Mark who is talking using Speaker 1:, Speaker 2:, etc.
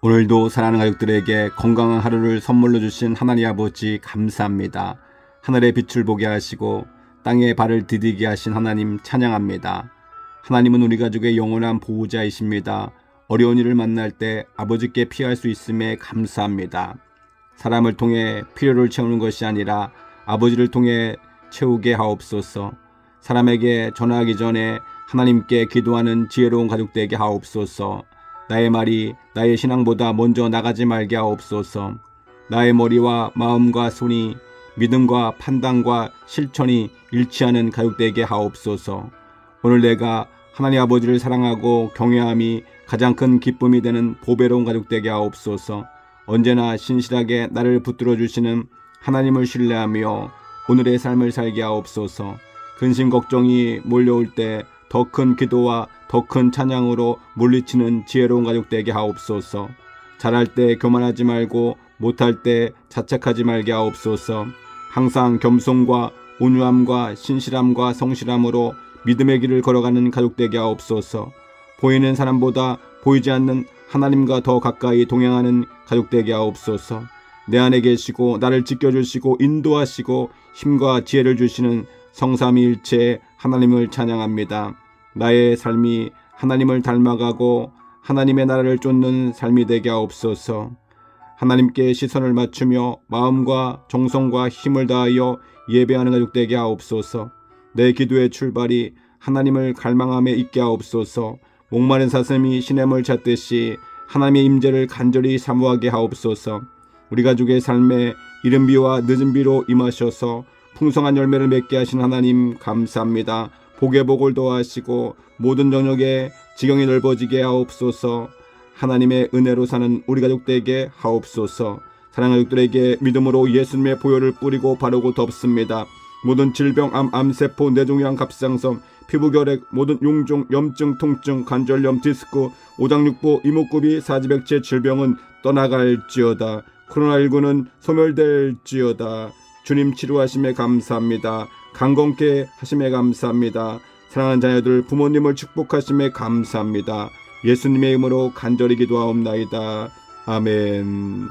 Speaker 1: 오늘도 사랑하는 가족들에게 건강한 하루를 선물로 주신 하나님 아버지 감사합니다. 하늘의 빛을 보게 하시고 땅에 발을 디디게 하신 하나님 찬양합니다. 하나님은 우리 가족의 영원한 보호자이십니다. 어려운 일을 만날 때 아버지께 피할 수 있음에 감사합니다. 사람을 통해 필요를 채우는 것이 아니라 아버지를 통해 채우게 하옵소서. 사람에게 전화하기 전에 하나님께 기도하는 지혜로운 가족 되게 하옵소서. 나의 말이 나의 신앙보다 먼저 나가지 말게 하옵소서. 나의 머리와 마음과 손이 믿음과 판단과 실천이 일치하는 가족 되게 하옵소서. 오늘 내가 하나님 아버지를 사랑하고 경외함이 가장 큰 기쁨이 되는 보배로운 가족 되게 하옵소서. 언제나 신실하게 나를 붙들어 주시는 하나님을 신뢰하며 오늘의 삶을 살게 하옵소서. 근심 걱정이 몰려올 때 더 큰 기도와 더 큰 찬양으로 물리치는 지혜로운 가족 되게 하옵소서. 잘할 때 교만하지 말고 못할 때 자책하지 말게 하옵소서. 항상 겸손과 온유함과 신실함과 성실함으로 믿음의 길을 걸어가는 가족 되게 하옵소서. 보이는 사람보다 보이지 않는 하나님과 더 가까이 동행하는 가족 되게 하옵소서. 내 안에 계시고 나를 지켜주시고 인도하시고 힘과 지혜를 주시는 성삼위일체 하나님을 찬양합니다. 나의 삶이 하나님을 닮아가고 하나님의 나라를 쫓는 삶이 되게 하옵소서. 하나님께 시선을 맞추며 마음과 정성과 힘을 다하여 예배하는 가족 되게 하옵소서. 내 기도의 출발이 하나님을 갈망함에 있게 하옵소서. 목마른 사슴이 시냇을 찾듯이 하나님의 임재를 간절히 사모하게 하옵소서. 우리 가족의 삶에 이른 비와 늦은 비로 임하셔서 풍성한 열매를 맺게 하신 하나님 감사합니다. 복의 복을 더하시고 모든 영역에 지경이 넓어지게 하옵소서. 하나님의 은혜로 사는 우리 가족들에게 하옵소서. 사랑하는 가족들에게 믿음으로 예수님의 보혈을 뿌리고 바르고 덮습니다. 모든 질병, 암, 암세포, 뇌종양, 갑상선, 피부결핵, 모든 용종, 염증, 통증, 관절염, 디스크, 오장육부, 이목구비, 사지백체 질병은 떠나갈지어다. 코로나19는 소멸될지어다. 주님 치료하심에 감사합니다. 강건케 하심에 감사합니다. 사랑하는 자녀들 부모님을 축복하심에 감사합니다. 예수님의 이름으로 간절히 기도하옵나이다. 아멘.